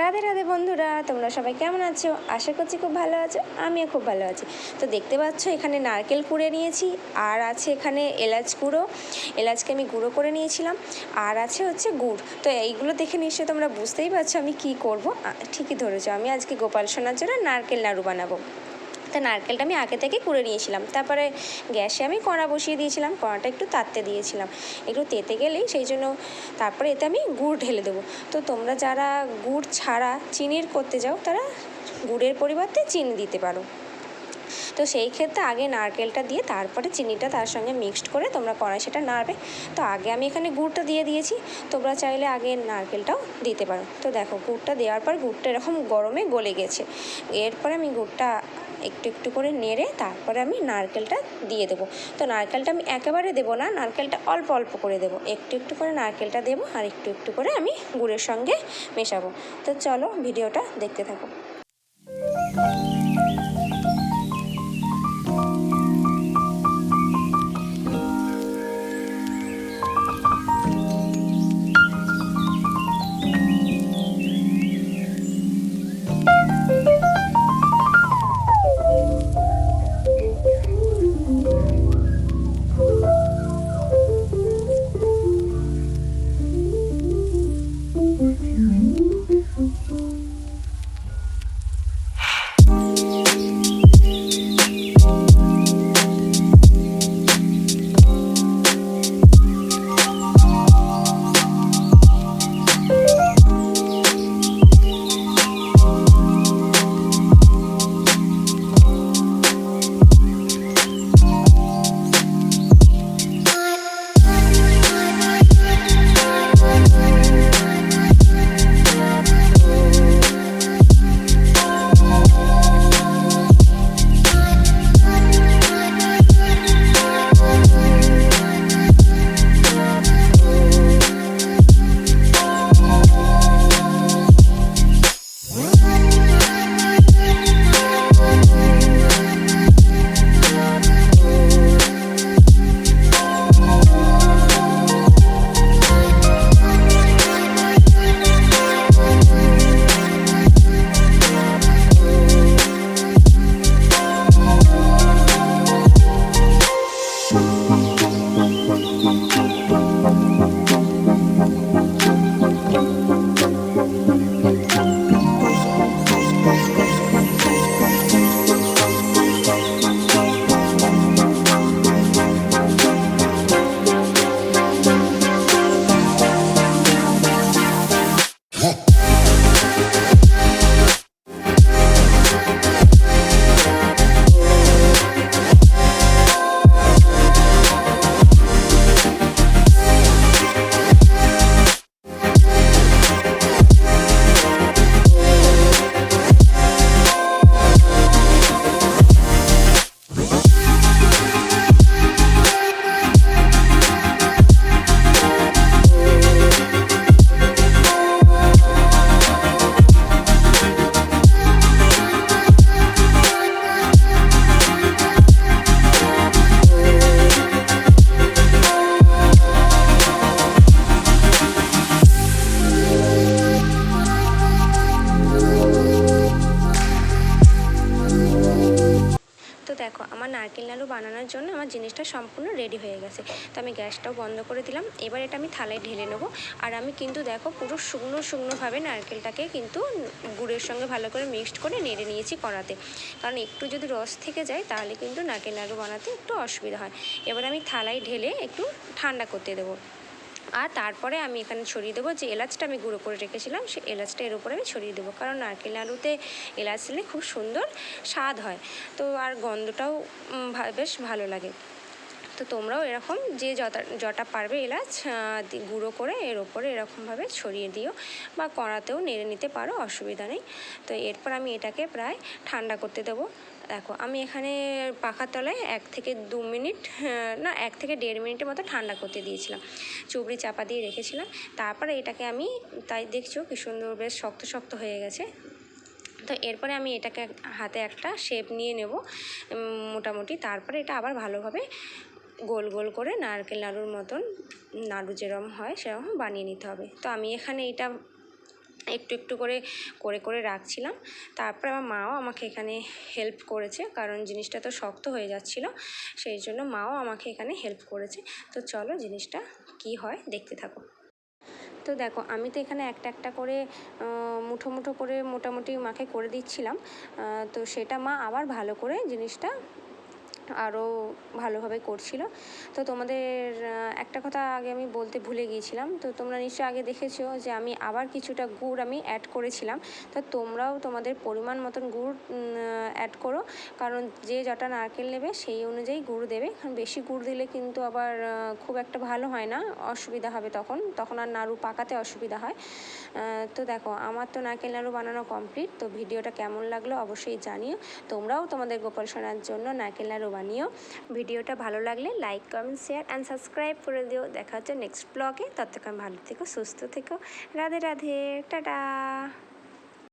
রাধে রাধে বন্ধুরা, তোমরা সবাই কেমন আছো? আশা করছি খুব ভালো আছো, আমিও খুব ভালো আছি। তো দেখতে পাচ্ছ, এখানে নারকেল কুড়ে নিয়েছি, আর আছে এখানে এলাচ গুঁড়ো। এলাচকে আমি গুঁড়ো করে নিয়েছিলাম, আর আছে হচ্ছে গুড়। তো এইগুলো দেখে নিশ্চয়ই তোমরা বুঝতেই পারছ আমি কি করব। ঠিকই ধরেছো, আমি আজকে গোপাল সোনার জন্য নারকেল নাড়ু বানাবো। তা নারকেলটা আমি আগে থেকে কুড়ে নিয়েছিলাম। তারপরে গ্যাসে আমি কড়া বসিয়ে দিয়েছিলাম, কড়াটা একটু তাততে দিয়েছিলাম। একটু তেতে গেলেই সেই জন্য তারপরে এতে আমি গুড় ঢেলে দেবো। তো তোমরা যারা গুড় ছাড়া চিনির করতে যাও, তারা গুড়ের পরিবর্তে চিনি দিতে পারো। তো সেই ক্ষেত্রে আগে নারকেলটা দিয়ে তারপরে চিনিটা তার সঙ্গে মিক্সড করে তোমরা কড়াই সেটা নাড়বে। তো আগে আমি এখানে গুড়টা দিয়ে দিয়েছি। তোমরা চাইলে আগে নারকেলটাও দিতে পারো। তো দেখো গুড়টা দেওয়ার পর গুড়টা এরকম গরমে গলে গেছে। এরপরে আমি গুড়টা একটু একটু করে নেড়ে তারপরে আমি নারকেলটা দিয়ে দেবো। তো নারকেলটা আমি একেবারে দেবো না, নারকেলটা অল্প অল্প করে দেবো। একটু একটু করে নারকেলটা দেবো আর একটু একটু করে আমি গুড়ের সঙ্গে মেশাবো। তো চলো ভিডিওটা দেখতে থাকো। দেখো, আমার নারকেল নাড়ু বানানোর জন্য আমার জিনিসটা সম্পূর্ণ রেডি হয়ে গেছে। তো আমি গ্যাসটাও বন্ধ করে দিলাম। এবার এটা আমি থালায় ঢেলে নেব। আর আমি কিন্তু দেখো, পুরো শুকনো শুকনোভাবে নারকেলটাকে কিন্তু গুড়ের সঙ্গে ভালো করে মিক্সড করে নেড়ে নিয়েছি কড়াতে। কারণ একটু যদি রস থেকে যায়, তাহলে কিন্তু নারকেল নাড়ু বানাতে একটু অসুবিধা হয়। এবার আমি থালায় ঢেলে একটু ঠান্ডা করতে দেবো। আর তারপরে আমি এখানে ছড়িয়ে দেবো। যে এলাচটা আমি গুঁড়ো করে রেখেছিলাম, সে এলাচটা এর উপরে আমি ছড়িয়ে দেবো। কারণ নারকেল আলুতে এলাচ দিলে খুব সুন্দর স্বাদ হয়। তো আর গন্ধটাও বেশ ভালো লাগে। তো তোমরাও এরকম যে যটা যটা পারবে এলাচ গুঁড়ো করে এর ওপরে এরকমভাবে ছড়িয়ে দিও বা কড়াতেও নেড়ে নিতে পারো, অসুবিধা নেই। তো এরপর আমি এটাকে প্রায় ঠান্ডা করতে দেবো। দেখো, আমি এখানে পাখার তলায় এক থেকে দু মিনিট না, এক থেকে দেড় মিনিটের মতো ঠান্ডা করতে দিয়েছিলাম। চুবড়ি চাপা দিয়ে রেখেছিলাম। তারপরে এটাকে আমি, তাই দেখছ কি সুন্দর বেশ শক্ত শক্ত হয়ে গেছে। তো এরপরে আমি এটাকে হাতে একটা শেপ নিয়ে নেব মোটামুটি। তারপরে এটা আবার ভালোভাবে গোল গোল করে নারকেল নাড়ুর মতন নাড়ু যেরকম হয় সেরকম বানিয়ে নিতে হবে। তো আমি এখানে এটা একটু একটু করে করে করে রাখছিলাম। তারপরে আমার মাও আমাকে এখানে হেল্প করেছে, কারণ জিনিসটা তো শক্ত হয়ে যাচ্ছিল, সেই জন্য মাও আমাকে এখানে হেল্প করেছে। তো চলো জিনিসটা কি হয় দেখতে থাকো। তো দেখো, আমি তো এখানে একটা একটা করে মুঠো মুঠো করে মোটামুটি মাকে করে দিচ্ছিলাম। তো সেটা মা আবার ভালো করে জিনিসটা আরও ভালোভাবে করছিল। তো তোমাদের একটা কথা আগে আমি বলতে ভুলে গিয়েছিলাম। তো তোমরা নিশ্চয়ই আগে দেখেছ যে আমি আবার কিছুটা গুড় আমি অ্যাড করেছিলাম। তো তোমরাও তোমাদের পরিমাণ মতন গুড় অ্যাড করো। কারণ যে যটা নারকেল নেবে সেই অনুযায়ী গুড় দেবে। কারণ বেশি গুড় দিলে কিন্তু আবার খুব একটা ভালো হয় না, অসুবিধা হবে তখন। তখন আর নাড়ু পাকাতে অসুবিধা হয়। তো দেখো, আমার তো নারকেল নাড়ু বানানো কমপ্লিট। তো ভিডিওটা কেমন লাগল অবশ্যই জানিও। তোমরাও তোমাদের গোপাল সোনার জন্য নারকেল নাড়ু বানিও ভিডিওটা ভালো লাগলে like comment share and subscribe করে দিও। দেখা হচ্ছে নেক্সট ব্লগে ততক্ষণ ভালো থেকো, সুস্থ থেকো। রাধে রাধে। টাটা।